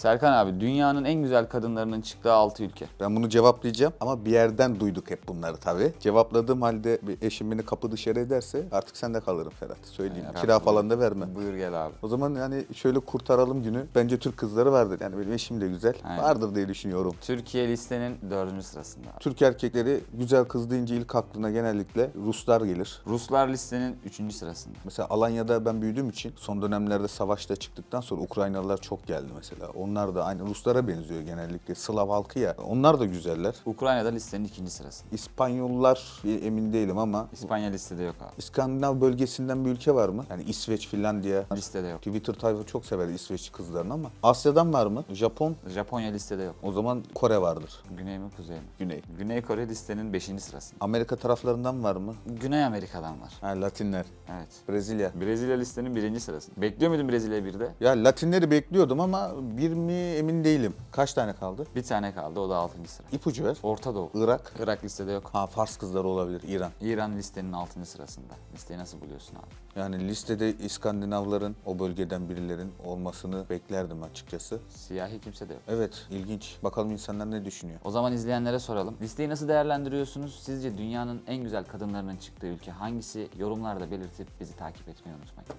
Serkan abi dünyanın en güzel kadınlarının çıktığı 6 ülke. Ben bunu cevaplayacağım ama bir yerden duyduk hep bunları tabii. Cevapladığım halde bir eşim beni kapı dışarı ederse artık sende kalırım Ferhat. Söyleyeyim. Ya, Kira falan da verme. Buyur gel abi. O zaman yani şöyle kurtaralım günü. Bence Türk kızları vardır. Yani benim eşim de güzel. Aynen. Vardır diye düşünüyorum. Türkiye listenin 4. sırasında. abi. Türk erkekleri güzel kız deyince ilk aklına genellikle Ruslar gelir. Ruslar listenin 3. sırasında. Mesela Alanya'da ben büyüdüğüm için son dönemlerde savaşta çıktıktan sonra Ukraynalılar çok geldi mesela. Onlar da aynı Ruslara benziyor genellikle. Slav halkı ya. Onlar da güzeller. Ukrayna'da listenin 2. sırasında. İspanyollar bir emin değilim ama İspanya listede yok abi. İskandinav bölgesinden bir ülke var mı? Yani İsveç, Finlandiya. Listede yok. Twitter tayfa çok sever İsveç kızlarını ama Asya'dan var mı? Japon. Japonya listede yok. O zaman Kore vardır. Güney mi kuzey mi? Güney. Güney Kore listenin 5. sırasında. Amerika taraflarından var mı? Güney Amerika'dan var. Ha Latinler. Evet. Brezilya. Brezilya listenin 1. sırasında. Bekliyor muydun Brezilya 1'de? Ya Latinleri bekliyordum ama bir mi emin değilim. Kaç tane kaldı? Bir tane kaldı o da 6. sıra. İpucu ver. Orta Doğu. Irak. Irak listede yok. Ha Fars kızları olabilir. İran. İran listenin 6. sırasında. Listeyi nasıl buluyorsun abi? Yani listede İskandinavların o bölgeden birilerin olmasını beklerdim açıkçası. Siyahi kimse de yok. Evet ilginç. Bakalım insanlar ne düşünüyor? O zaman izleyenlere soralım. Listeyi nasıl değerlendiriyorsunuz? Sizce dünyanın en güzel kadınlarının çıktığı ülke hangisi? Yorumlarda belirtip bizi takip etmeyi unutmayın.